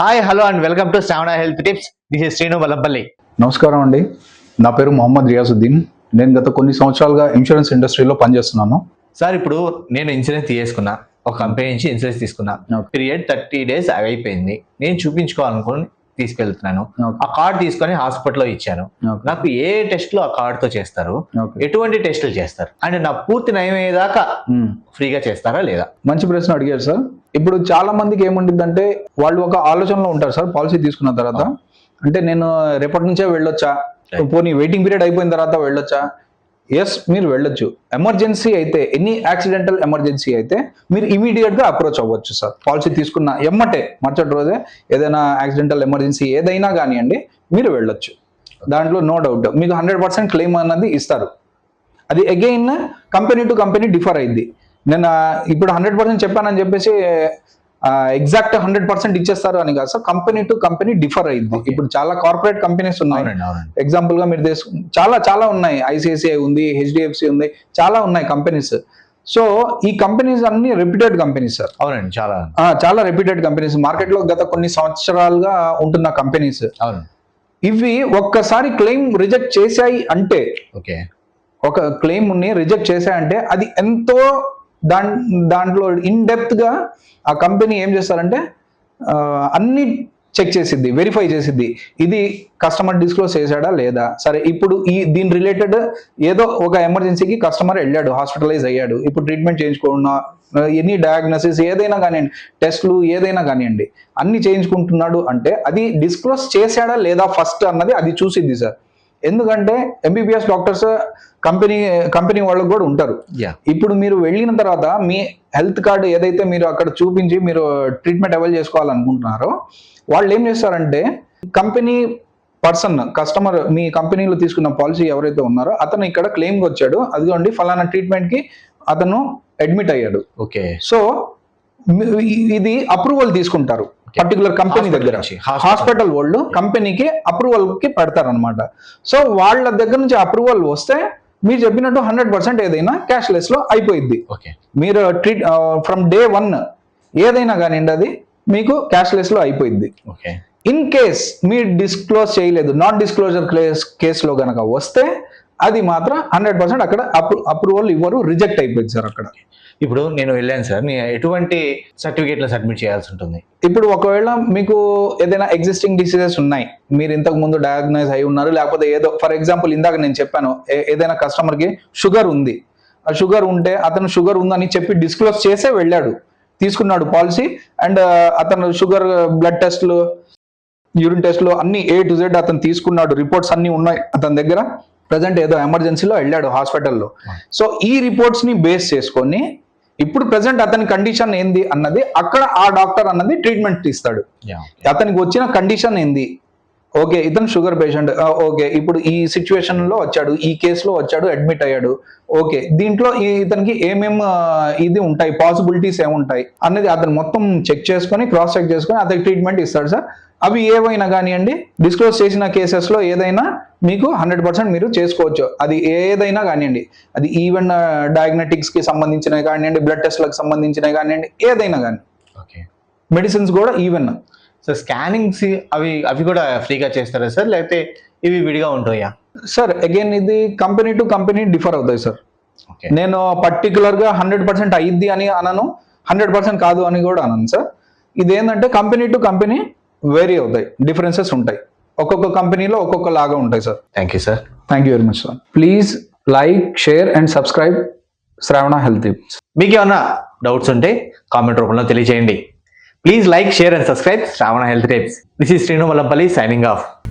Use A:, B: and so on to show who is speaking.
A: Hi hello and welcome to Shravana health tips this is Srinu Vallapalli
B: నమస్కారం అండి. నా పేరు మొహమ్మద్ రియాజుద్దీన్. నేను గత కొన్ని సంవత్సరాలుగా ఇన్సూరెన్స్ ఇండస్ట్రీలో పనిచేస్తున్నాను.
A: సార్ ఇప్పుడు నేను ఇన్సూరెన్స్ తీసుకున్నా. ఒక కంపెనీ నుంచి ఇన్సూరెన్స్ తీసుకున్నా. పీరియడ్ థర్టీ డేస్ అయిపోయింది. నేను చూపించుకోవాలనుకుని తీసుకెళ్తున్నాను. ఆ కార్డ్ తీసుకొని హాస్పిటల్లో ఇచ్చాను. నాకు ఏ టెస్ట్లు ఆ కార్డ్తో చేస్తారు? ఎటువంటి టెస్టులు చేస్తారు? అండ్ నా పూర్తి నయమయ్యేదాకా. ఫ్రీగా చేస్తారా లేదా?
B: మంచి ప్రశ్న అడిగారు సార్ ఇప్పుడు చాలా మందికి ఏముంటుందంటే వాళ్ళు ఒక ఆలోచనలో ఉంటారు సార్ పాలసీ తీసుకున్న తర్వాత అంటే నేను రేపటి నుంచే వెళ్ళొచ్చా. పోనీ వెయిటింగ్ పీరియడ్ అయిపోయిన తర్వాత వెళ్ళొచ్చా? ఎస్ మీరు వెళ్ళొచ్చు. ఎమర్జెన్సీ అయితే ఎనీ యాక్సిడెంటల్ ఎమర్జెన్సీ అయితే మీరు ఇమీడియట్గా అప్రోచ్ అవ్వచ్చు సార్. పాలసీ తీసుకున్న ఎమ్మటే మరుసటి రోజే ఏదైనా యాక్సిడెంటల్ ఎమర్జెన్సీ ఏదైనా కానివ్వండి మీరు వెళ్ళొచ్చు. దాంట్లో నో డౌట్ మీకు హండ్రెడ్ పర్సెంట్ క్లెయిమ్ అన్నది ఇస్తారు. అది again company to company differ అయింది నేను ఇప్పుడు హండ్రెడ్ పర్సెంట్ చెప్పానని చెప్పేసి ఎగ్జాక్ట్ హండ్రెడ్ పర్సెంట్ ఇచ్చేస్తారు అని కాదు. Sir company to company differ అయింది. ఇప్పుడు చాలా కార్పొరేట్ కంపెనీస్ ఉన్నాయి. ఎగ్జాంపుల్గా మీరు చాలా చాలా ఉన్నాయి. ఐసిఐసిఐ ఉంది హెచ్డిఎఫ్సి ఉంది చాలా ఉన్నాయి కంపెనీస్ సో ఈ కంపెనీస్ అన్ని రెప్యూటెడ్ కంపెనీస్ సార్
A: అవునండి చాలా.
B: చాలా రెప్యూటెడ్ కంపెనీస్ మార్కెట్లో గత కొన్ని సంవత్సరాలుగా ఉంటున్న కంపెనీస్
A: అవును.
B: ఇవి ఒక్కసారి క్లెయిమ్ రిజెక్ట్ చేశాయి అంటే
A: ఓకే.
B: ఒక క్లెయిమ్ని రిజెక్ట్ చేశాయంటే అది ఎంతో దాన్ దాంట్లో ఇన్ డెప్త్గా ఆ కంపెనీ ఏం చేస్తారంటే అన్ని చెక్ చేసిద్ది వెరిఫై చేసిద్ది. ఇది కస్టమర్ డిస్క్లోజ్ చేశాడా లేదా? సరే ఇప్పుడు ఈ దీని రిలేటెడ్ ఏదో ఒక ఎమర్జెన్సీకి కస్టమర్ వెళ్ళాడు హాస్పిటలైజ్ అయ్యాడు. ఇప్పుడు ట్రీట్మెంట్ చేయించుకున్నా ఎనీ డయాగ్నోసిస్ ఏదైనా కానివ్వండి టెస్ట్లు ఏదైనా కానివ్వండి అన్ని చేయించుకుంటున్నాడు అంటే అది డిస్క్లోజ్ చేశాడా లేదా ఫస్ట్ అన్నది అది చూసిద్ది సార్ ఎందుకంటే ఎంబీబీఎస్ డాక్టర్స్ కంపెనీ కంపెనీ వాళ్ళకు కూడా ఉంటారు.
A: యా
B: ఇప్పుడు మీరు వెళ్ళిన తర్వాత మీ హెల్త్ కార్డు ఏదైతే మీరు అక్కడ చూపించి మీరు ట్రీట్మెంట్ అవైల్ చేసుకోవాలనుకుంటున్నారో వాళ్ళు ఏం చేస్తారంటే కంపెనీ పర్సన్ కస్టమర్ మీ కంపెనీలో తీసుకున్న పాలసీ ఎవరైతే ఉన్నారో అతను ఇక్కడ క్లెయిమ్కి వచ్చాడు. అదిగోండి ఫలానా ట్రీట్మెంట్కి అతను అడ్మిట్ అయ్యాడు.
A: ఓకే.
B: సో ఇది అప్రూవల్ తీసుకుంటారు. పర్టికులర్ కంపెనీ దగ్గర. హాస్పిటల్ వాళ్ళు కంపెనీకి అప్రూవల్కి పెడతారు అనమాట సో వాళ్ళ దగ్గర నుంచి అప్రూవల్ వస్తే మీరు చెప్పినట్టు హండ్రెడ్ పర్సెంట్ ఏదైనా క్యాష్లెస్లో అయిపోయింది
A: ఓకే.
B: మీరు ట్రీట్ ఫ్రమ్ డే వన్ ఏదైనా కానివ్వండి అది మీకు క్యాష్లెస్లో అయిపోయింది
A: ఓకే.
B: ఇన్ కేస్ మీరు డిస్క్లోజ్ చేయలేదు నాన్ డిస్క్లోజర్ కేస్ కేసులో గనక వస్తే అది మాత్రం హండ్రెడ్ పర్సెంట్ అక్కడ అప్రూవల్ ఇవ్వరు రిజెక్ట్ అయిపోయింది సార్ అక్కడ.
A: ఇప్పుడు నేను వెళ్ళాను సార్ ఎటువంటి సర్టిఫికేట్లు సబ్మిట్ చేయాల్సి ఉంటుంది?
B: ఇప్పుడు ఒకవేళ మీకు ఏదైనా ఎగ్జిస్టింగ్ డిసీజెస్ ఉన్నాయి మీరు ఇంతకు ముందు డయాగ్నైజ్ అయి ఉన్నారు లేకపోతే ఏదో ఫర్ ఎగ్జాంపుల్ ఇందాక నేను చెప్పాను ఏదైనా customer కి షుగర్ ఉంది. ఆ షుగర్ ఉంటే అతను షుగర్ ఉందని చెప్పి డిస్క్లోజ్ చేసే వెళ్ళాడు. తీసుకున్నాడు పాలసీ అండ్ అతను షుగర్ బ్లడ్ టెస్ట్లు యూరిన్ టెస్ట్లు అన్ని ఏ టు జెడ్ అతను తీసుకున్నాడు రిపోర్ట్స్ అన్ని ఉన్నాయి అతని దగ్గర. ప్రజెంట్ ఏదో ఎమర్జెన్సీలో వెళ్ళాడు హాస్పిటల్లో. సో ఈ రిపోర్ట్స్ని బేస్ చేసుకొని ఇప్పుడు ప్రజెంట్ అతని కండిషన్ ఏంది అన్నది అక్కడ ఆ డాక్టర్ అన్నది ట్రీట్మెంట్ ఇస్తాడు అతనికి వచ్చిన కండిషన్ ఏంది ఓకే ఇతను షుగర్ పేషెంట్. ఓకే ఇప్పుడు ఈ సిచ్యువేషన్లో వచ్చాడు ఈ కేసులో వచ్చాడు అడ్మిట్ అయ్యాడు. ఓకే దీంట్లో ఈ- ఇతనికి ఏమేం ఇది ఉంటాయి పాసిబిలిటీస్ ఏముంటాయి అనేది అతను మొత్తం చెక్ చేసుకొని క్రాస్ చెక్ చేసుకొని అతనికి ట్రీట్మెంట్ ఇస్తాడు సార్. అవి ఏవైనా కానివ్వండి డిస్క్లోజ్ చేసిన కేసెస్లో ఏదైనా మీకు హండ్రెడ్ పర్సెంట్ మీరు చేసుకోవచ్చు. అది ఏదైనా కానివ్వండి అది ఈవెన్ డయాగ్నటిక్స్కి సంబంధించినవి కానివ్వండి బ్లడ్ టెస్ట్లకు సంబంధించినవి కానివ్వండి ఏదైనా కానీ
A: ఓకే.
B: మెడిసిన్స్ కూడా ఈవెన్
A: సో స్కానింగ్స్ అవి అవి కూడా ఫ్రీగా చేస్తారా సార్? లేకపోతే ఇవి విడిగా ఉంటాయా?
B: సార్ అగైన్ ఇది కంపెనీ టు కంపెనీ డిఫర్ అవుతాయి సార్. నేను పర్టికులర్గా హండ్రెడ్ పర్సెంట్ అయ్యిద్ది అని అనను హండ్రెడ్ పర్సెంట్ కాదు అని కూడా అనను సార్. ఇదేంటంటే కంపెనీ టు కంపెనీ వేరీ అవుతాయి డిఫరెన్సెస్ ఉంటాయి. ఒక్కొక్క కంపెనీలో ఒక్కొక్క లాగా ఉంటాయి sir.
A: Thank you sir
B: thank you very much sir please like share and subscribe Shravana health tips
A: మీకు ఏమన్నా డౌట్స్ ఉంటే కామెంట్ రూపంలో తెలియజేయండి Please like, share and subscribe Shravana Health Tips. This is Srinu Malampalli signing off.